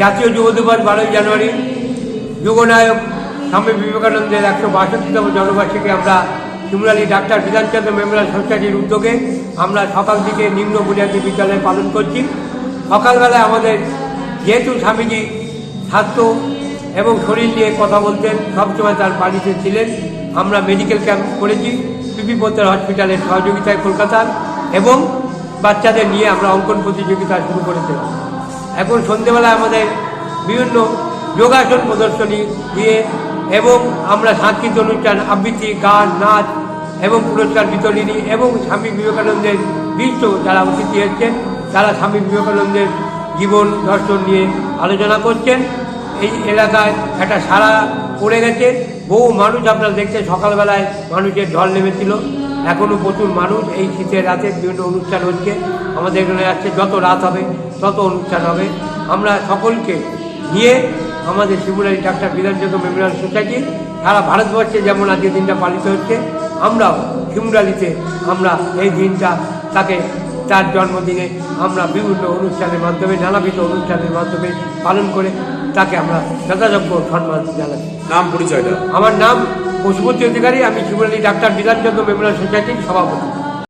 জাতীয় যুব দিবস বারোই জানুয়ারি। যুগনায়ক স্বামী বিবেকানন্দের একশো বাষট্টিতম জন্মবার্ষিকী আমরা শিমুরালী ডাক্তার বিধানচন্দ্র মেমোরিয়াল সোসাইটির উদ্যোগে আমরা সকাল থেকে নিম্ন বুনিয়াদী বিদ্যালয়ে পালন করছি। সকালবেলায় আমাদের যেহেতু স্বামীজি স্বাস্থ্য এবং শরীর নিয়ে কথা বলতেন, সবসময় তার বাড়িতে ছিলেন। আমরা মেডিকেল ক্যাম্প করেছি পিপি পোদ্দার হসপিটালের সহযোগিতায় কলকাতার এবং বাচ্চাদের নিয়ে আমরা অঙ্কন প্রতিযোগিতা শুরু করেছিলাম। এখন সন্ধেবেলায় আমাদের বিভিন্ন যোগাসন প্রদর্শনী দিয়ে এবং আমরা সাংস্কৃতিক অনুষ্ঠান, আবৃত্তি, গান, নাচ এবং পুরস্কার বিতরণী এবং স্বামী বিবেকানন্দের বিশ্ব যারা অতিথি এসছেন তারা স্বামী বিবেকানন্দের জীবন দর্শন নিয়ে আলোচনা করছেন। এই এলাকায় একটা সারা পড়ে গেছে। বহু মানুষ আপনারা দেখছেন, সকালবেলায় মানুষের ঢল নেমেছিল। এখনও প্রচুর মানুষ এই শীতের রাতে বিভিন্ন অনুষ্ঠান হচ্ছে। আমাদের এখানে আসছে যত রাত হবে তত অনুষ্ঠান হবে। আমরা সকলকে নিয়ে আমাদের শিবুরারি ডাক্তার বিধানচন্দ্র মেমোরিয়াল সোসাইটি সারা ভারতবর্ষে যেমন আজকে দিনটা পালিত হচ্ছে আমরাও শিমুরালিতে আমরা এই দিনটা তাকে তার জন্মদিনে আমরা বিভিন্ন অনুষ্ঠানের মাধ্যমে নানাবিধ অনুষ্ঠানের মাধ্যমে পালন করে তাকে আমরা যথাযোগ্য সম্মান জানাই নাম পরিচয়টা? আমার নাম পশুপতি অধিকারী আমি শিবরালী ডাক্তার বিধানচন্দ্র মেমোরিয়াল সোসাইটির সভাপতি।